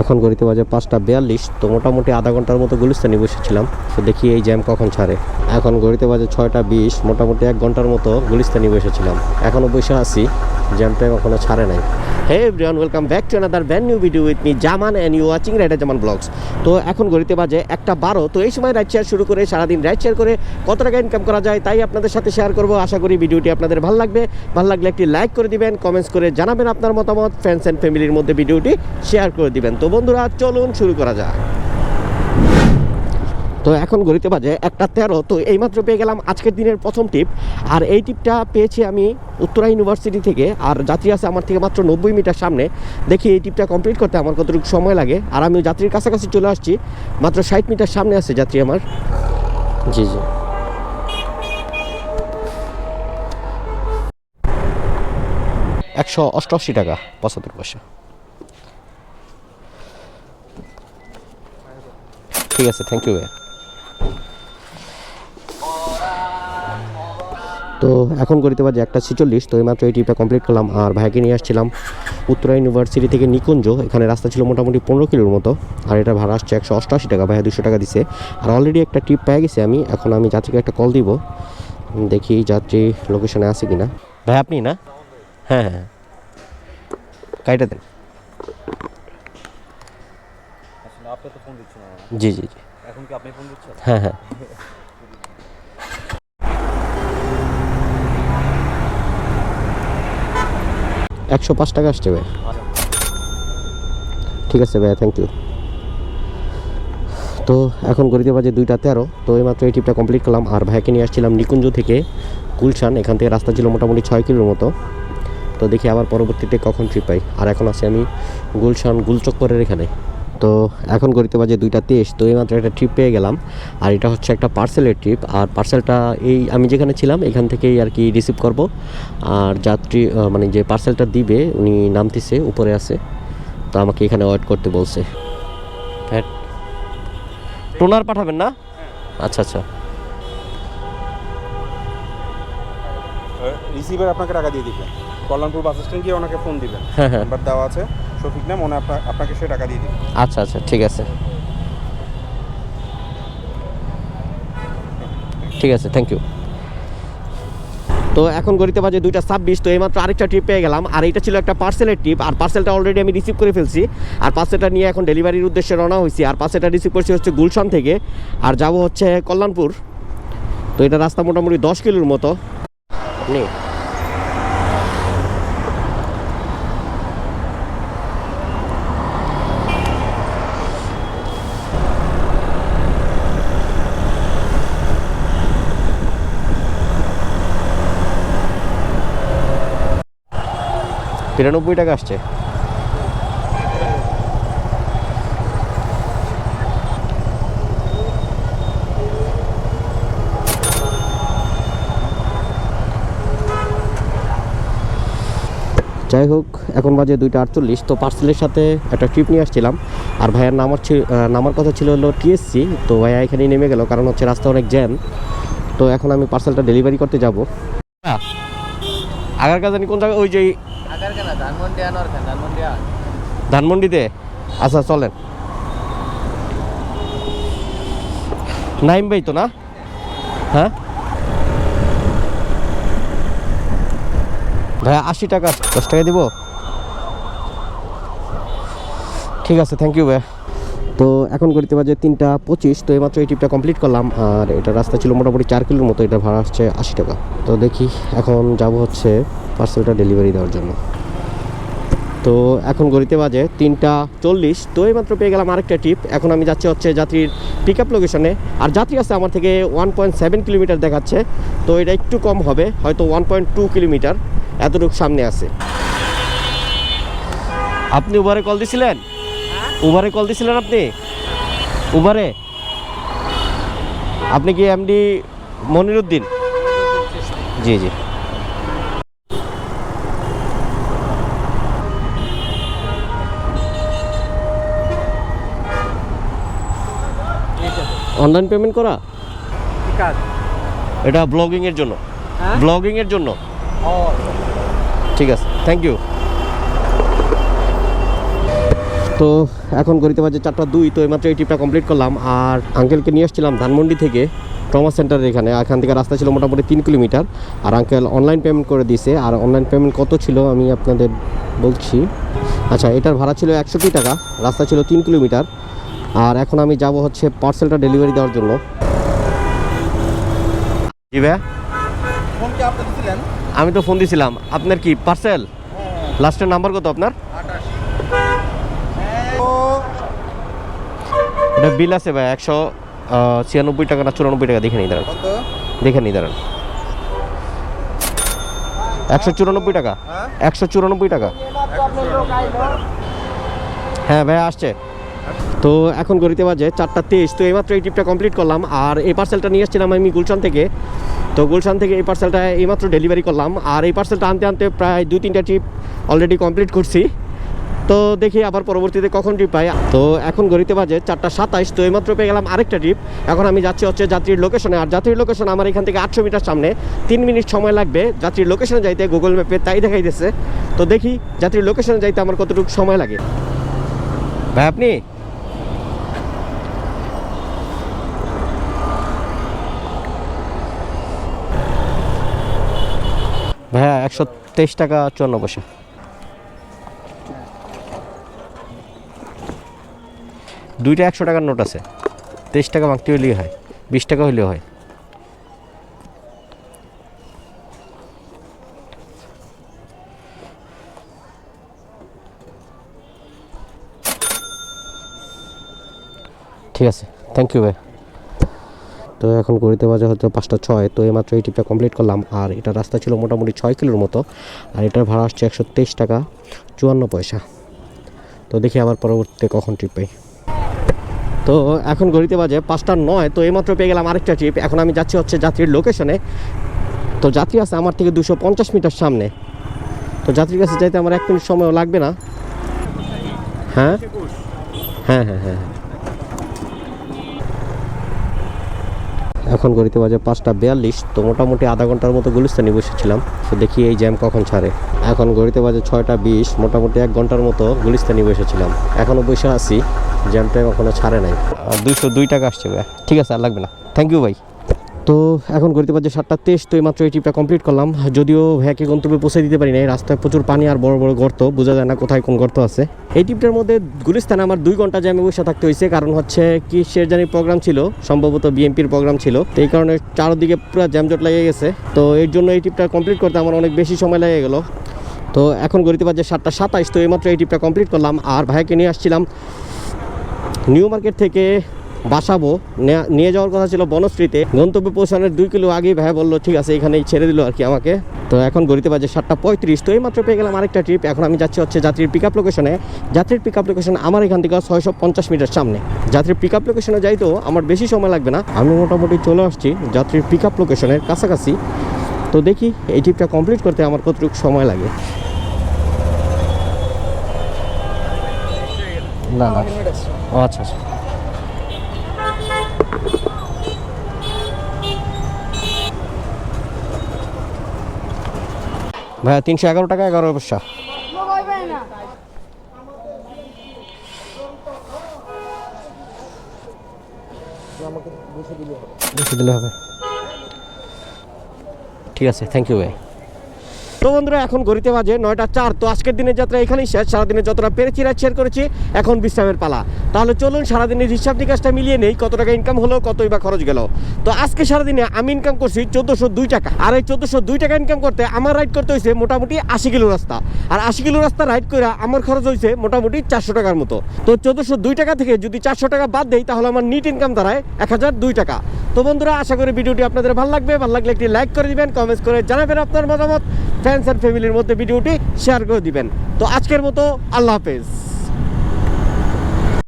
এখন ঘড়িতে বাজে পাঁচটা বিয়াল্লিশ, তো মোটামুটি আধা ঘণ্টার মতো গুলিস্তানি বসেছিলাম। তো দেখি এই জ্যাম কখন ছাড়ে। এখন ঘড়িতে বাজে ছয়টা বিশ, মোটামুটি এক ঘণ্টার মতো গুলিস্তানি বসেছিলাম। এখনও বসে আছি জ্যাম টাইম এখনও ছাড়ে নাই। Hey everyone welcome back to another brand new video with me Zaman and you watching rider Zaman vlogs তো এখন ঘড়িতে বাজে একটা বারো, তো এই সময় রাইড শেয়ার শুরু করে, সারাদিন রাইড শেয়ার করে কত টাকা ইনকাম করা যায় তাই আপনাদের সাথে শেয়ার করব। আশা করি ভিডিওটি আপনাদের ভালো লাগবে। ভালো লাগলে একটি লাইক করে দিবেন কমেন্টস করে জানাবেন আপনার মতামত ফ্রেন্ডস অ্যান্ড ফ্যামিলির মধ্যে ভিডিওটি শেয়ার করে দিবেন। তো বন্ধুরা চলুন শুরু করা যাক। তো এখন ঘড়িতে বাজে একটা তেরো তো এইমাত্র পেয়ে গেলাম আজকের দিনের প্রথম টিপ। আর এই টিপটা পেয়েছি আমি উত্তরা ইউনিভার্সিটি থেকে আর যাত্রী আছে আমার থেকে মাত্র নব্বই মিটার সামনে। দেখি এই টিপটা কমপ্লিট করতে আমার কতটুকু সময় লাগে। আর আমি যাত্রীর কাছাকাছি চলে আসছি মাত্র ষাট মিটার সামনে আছে যাত্রী আমার। জি জি। একশো অষ্টআশি টাকা পঁচাত্তর পয়সা। ঠিক আছে থ্যাংক ইউ ভাইয়া। তো এখন করিতে বাজে একটা ছিচল্লিশ, তো এইমাত্র এই ট্রিপটা কমপ্লিট করলাম। আর ভাইকে নিয়ে আসছিলাম উত্তরা ইউনিভার্সিটি থেকে নিকুঞ্জ। এখানে রাস্তা ছিল মোটামুটি পনেরো কিলোর মতো, আর এটা ভাড়া আসছে একশো অষ্টআশি টাকা, ভাইয়া দুশো টাকা দিছে। আর অলরেডি একটা ট্রিপ পেয়ে গেছি আমি, এখন আমি যাত্রীকে একটা কল দিব, দেখি যাত্রী লোকেশনে আছে কি না ভাই আপনি না? হ্যাঁ হ্যাঁ। কাইটা দেন। আপনি তো ফোন দিচ্ছেন না জি জি জি। এখন কি আপনি ফোন দিচ্ছেন? হ্যাঁ হ্যাঁ। একশো পাঁচ টাকা আসছে ভাই। ঠিক আছে ভাইয়া থ্যাংক ইউ তো এখন গড়িতে বাজে দুইটা তেরো তো এইমাত্র এই ট্রিপটা কমপ্লিট করলাম। আর ভাইকে নিয়ে আসছিলাম নিকুঞ্জ থেকে গুলশান এখান থেকে রাস্তা ছিল মোটামুটি ছয় কিলোর মতো। তো দেখি আবার পরবর্তীতে কখন ট্রিপ পাই। আর এখন আছি আমি গুলশান গুলচক্করের এখানে। তো এখন গড়িতে বাজে দুইটা তেইশ তো এইমাত্র একটা ট্রিপ পেয়ে গেলাম। আর এটা হচ্ছে একটা পার্সেলের ট্রিপ আর পার্সেলটা এই আমি যেখানে ছিলাম এখান থেকেই আর কি রিসিভ করব। আর যাত্রী মানে যে পার্সেলটা দিবে উনি নামতেছে উপরে আছে। তো আমাকে এখানে ওয়েট করতে বলছে। হ্যাঁ টোনার পাঠাবেন না? আচ্ছা আচ্ছা। রিসিভার আপনাকে টাকা দিয়ে দিবেন কল্যাণপুর বাস স্ট্যান্ড গিয়ে ওনাকে ফোন দিবেন। হ্যাঁ হ্যাঁ। নাম্বার দেওয়া আছে। শফিক নাম ওনা আপনাকে সে টাকা দিয়ে দিবে। আচ্ছা আচ্ছা ঠিক আছে। ঠিক আছে থ্যাংক ইউ তো এখন গড়িতে বাজে দুইটা ছাব্বিশ, তো এইমাত্র আরেকটা ট্রিপ পেয়ে গেলাম। আর এইটা ছিল একটা পার্সেলের ট্রিপ আর পার্সেলটা অলরেডি আমি রিসিভ করে ফেলছি। আর পার্সেলটা নিয়ে এখন ডেলিভারির উদ্দেশ্যে রওনা হয়েছি। আর পার্সেলটা রিসিভ করছি হচ্ছে গুলশান থেকে। আর যাব হচ্ছে কল্যাণপুর। তো এটা রাস্তা মোটামুটি দশ কিলোর মতো। আপনি তিরানব্বই টাকা আসছে। যাই হোক, এখন বাজে দুইটা আটচল্লিশ, তো পার্সেলের সাথে একটা ট্রিপ নিয়ে আসছিলাম। আর ভাইয়ার নামার নামার কথা ছিল হলো টিএসসি তো ভাইয়া এখানেই নেমে গেল, কারণ হচ্ছে রাস্তা অনেক জ্যাম। তো এখন আমি পার্সেলটা ডেলিভারি করতে যাব। আগার কাছে কোন জায়গায় ওই যে ধানমন্ডিতে? আচ্ছা চলেন। নাইম ভাই তো না? হ্যাঁ? ভাই আশি টাকা, দশ টাকা দিব? ঠিক আছে থ্যাংক ইউ ভাইয়া। তো এখন গড়িতে বাজে তিনটা পঁচিশ, তো এইমাত্র এই ট্রিপটা কমপ্লিট করলাম। আর এটা রাস্তা ছিল মোটামুটি চার কিলোর মতো, এটা ভাড়া হচ্ছে আশি টাকা। তো দেখি এখন যাব হচ্ছে পার্সেলটা ডেলিভারি দেওয়ার জন্য। তো এখন গড়িতে বাজে তিনটা চল্লিশ, তো এইমাত্র পেয়ে গেলাম আরেকটা টিপ এখন আমি যাচ্ছি হচ্ছে যাত্রীর পিক আপ লোকেশনে আর যাত্রী আছে আমার থেকে ওয়ান পয়েন্ট সেভেন কিলোমিটার দেখাচ্ছে, তো এটা একটু কম হবে, হয়তো ওয়ান পয়েন্ট টু কিলোমিটার এতটুকু সামনে আছে। আপনি উবারে কল দিছিলেন? উবারে কল দিছিলেন আপনি? উবারে আপনি কি এমডি মনিরুদ্দিন? জি জি। অনলাইন পেমেন্ট করা? এটা ব্লগিং এর জন্য। হ্যাঁ? ব্লগিং এর জন্য ঠিক আছে থ্যাংক ইউ তো এখন গড়িতে বাজে চারটা দুই তো এইমাত্র এই ট্রিপটা কমপ্লিট করলাম। আর আঙ্কেলকে নিয়ে আসছিলাম ধানমন্ডি থেকে ট্রমা সেন্টারের এখানে। এখান থেকে রাস্তা ছিল মোটামুটি তিন কিলোমিটার। আর আঙ্কেল অনলাইন পেমেন্ট করে দিয়েছে। আর অনলাইন পেমেন্ট কত ছিল আমি আপনাদের বলছি। আচ্ছা এটার ভাড়া ছিল একষট্টি টাকা রাস্তা ছিল তিন কিলোমিটার। আর এখন আমি যাব হচ্ছে পার্সেলটা ডেলিভারি দেওয়ার জন্য। জি ভাইয়া ফোন কি আপনি দিছিলেন? আমি তো ফোন দিছিলাম। আপনার কি পার্সেল লাস্টের নাম্বার কত আপনার? এটা বিল আছে ভাই একশো ছিয়ানব্বই টাকা না চুরানব্বই টাকা দেখে নিই দাঁড়ান। দেখে নিই দাঁড়ান। একশো চুরানব্বই টাকা? হ্যাঁ? একশো চুরানব্বই টাকা? হ্যাঁ ভাই আসছে। তো এখন গড়িতে বাজে চারটা তেইশ তো এইমাত্র এই ট্রিপটা কমপ্লিট করলাম। আর এই পার্সেলটা নিয়ে এসেছিলাম আমি গুলশান থেকে। তো গুলশান থেকে এই পার্সেলটা এইমাত্র ডেলিভারি করলাম। আর এই পার্সেলটা আনতে আনতে প্রায় দুই তিনটা ট্রিপ অলরেডি কমপ্লিট করছি। তো দেখি আবার পরবর্তীতে কখন ট্রিপ পাই। তো এখন গড়িতে বাজে চারটা সাতাইশ, তো এইমাত্র পেয়ে গেলাম আরেকটা ট্রিপ এখন আমি যাচ্ছি হচ্ছে যাত্রীর লোকেশনে আর যাত্রীর লোকেশন আমার এখান থেকে আটশো মিটার সামনে। তিন মিনিট সময় লাগবে যাত্রীর লোকেশনে যাইতে। গুগল ম্যাপে তাই দেখাই দেখাইতেছে। তো দেখি যাত্রীর লোকেশনে যাইতে আমার কতটুকু সময় লাগে। ভাই, আপনি? ভাইয়া, একশো তেইশ টাকা চুয়ান্ন পয়সা। দুইটা একশো টাকার নোট আছে। তেইশ টাকা মাগতে হইলেই হয়, বিশ টাকা হইলেও হয়। ঠিক আছে থ্যাংক ইউ ভাই তো এখন ঘড়িতে বাজে হচ্ছে পাঁচটা ছয়, তো এইমাত্র এই ট্রিপটা কমপ্লিট করলাম। আর এটা রাস্তা ছিল মোটামুটি ছয় কিলোর মতো, আর এটার ভাড়া আসছে একশো তেইশ টাকা, চুয়ান্ন পয়সা। তো দেখি আবার পরবর্তীতে কখন ট্রিপ পাই। তো এখন ঘড়িতে বাজে পাঁচটার নয়, তো এইমাত্র পেয়ে গেলাম আরেকটা ট্রিপ এখন আমি যাচ্ছি হচ্ছে যাত্রীর লোকেশনে তো যাত্রী আছে আমার থেকে দুশো পঞ্চাশ মিটার সামনে। তো যাত্রীর কাছে যাইতে আমার এক মিনিট সময়ও লাগবে না। হ্যাঁ হ্যাঁ হ্যাঁ হ্যাঁ। এখন গড়িতে বাজে পাঁচটা বিয়াল্লিশ, তো মোটামুটি আধা ঘণ্টার মতো গুলিস্তানি বসেছিলাম। তো দেখি এই জ্যাম কখন ছাড়ে। এখন গড়িতে বাজে ছয়টা বিশ, মোটামুটি এক ঘণ্টার মতো গুলিস্তানি বসেছিলাম। এখনও বসে আছি, জ্যামটা এখনও ছাড়ে নাই। দুইশো দুই টাকা আসছে ভাই। ঠিক আছে, আর লাগবে না। থ্যাংক ইউ ভাই। তো এখন গড়িতে বাজে সাতটা তেইশ, তো এইমাত্র এই ট্রিপটা কমপ্লিট করলাম। যদিও ভ্যাকে গন্তব্যে পৌঁছে দিতে পারি নাই, রাস্তায় প্রচুর পানি আর বড় বড় গর্ত, বোঝা যায় না কোথায় কোন গর্ত আছে। এই ট্রিপটার মধ্যে গুলিস্তানে আমার দুই ঘণ্টা জ্যামে বসে থাকতে হয়েছে, কারণ হচ্ছে কি শেরজানির প্রোগ্রাম ছিল, সম্ভবত বিএমপির প্রোগ্রাম ছিল। তো এই কারণে চারদিকে পুরো জ্যামজট লেগে গেছে। তো এর জন্য এই ট্রিপটা কমপ্লিট করতে আমার অনেক বেশি সময় লেগে গেলো। তো এখন গড়িতে বাজে সাতটা সাতাইশ, তো এইমাত্র এই ট্রিপটা কমপ্লিট করলাম। আর ভাইকে নিয়ে আসছিলাম নিউ মার্কেট থেকে বাসাবো। নেয়া- যাওয়ার কথা ছিল বনশ্রীতে। গন্তব্যে পৌঁছানোর দুই কিলো আগেই ভাই বলল, ঠিক আছে, এখানেই ছেড়ে দিল আর কি আমাকে। তো এখন গড়িতে বাজে সাতটা পঁয়ত্রিশ। তো এইমাত্র পেয়ে গেলাম আরেকটা ট্রিপ এখন আমি যাচ্ছি হচ্ছে যাত্রীর পিক আপ লোকেশনে যাত্রীর পিক আপ লোকেশন আমার এখান থেকে ছয়শো পঞ্চাশ মিটার সামনে। যাত্রীর পিক আপ লোকেশনে যাইতেও আমার বেশি সময় লাগবে না। আমি মোটামুটি চলে আসছি যাত্রীর পিক আপ লোকেশনের কাছাকাছি। তো দেখি এই ট্রিপটা কমপ্লিট করতে আমার কতটুকু সময় লাগে। না না। আচ্ছা আচ্ছা। ভাইয়া, তিনশো এগারো টাকা, এগারো পয়সা। দিলে হবে। ঠিক আছে থ্যাংক ইউ ভাই তো বন্ধুরা, এখন গড়িতে বাজে নয়টা চার, তো আজকের দিনের যাত্রা এখানেই শেষ। সারাদিনের যতটা পেরেছি শেয়ার করেছি, এখন বিশ্রামের পালা। তাহলে চলুন, সারাদিনের হিসাব নিকাশটা মিলিয়ে নেই, কত টাকা ইনকাম হলো, কতই বা খরচ গেল। তো আজকে সারাদিনে আমি ইনকাম করছি চোদ্দোশো দুই টাকা। আর এই চোদ্দোশো দুই টাকা ইনকাম করতে আমার রাইড করতে হয়েছে মোটামুটি আশি কিলো রাস্তা। আর আশি কিলো রাস্তা রাইড করে আমার খরচ হয়েছে মোটামুটি চারশো টাকার মতো। তো চোদ্দোশো দুই টাকা থেকে যদি চারশো টাকা বাদ দেই, তাহলে আমার নিট ইনকাম দাঁড়ায় এক হাজার দুই টাকা। তো বন্ধুরা, আশা করি ভিডিওটি আপনাদের ভালো লাগবে। ভালো লাগলে একটি লাইক করে দিবেন কমেন্টস করে জানাবেন আপনার মতামত। ফ্রেন্ডস অ্যান্ড ফ্যামিলির মধ্যে ভিডিওটি শেয়ার করে দিবেন। তো আজকের মতো আল্লাহ হাফেজ।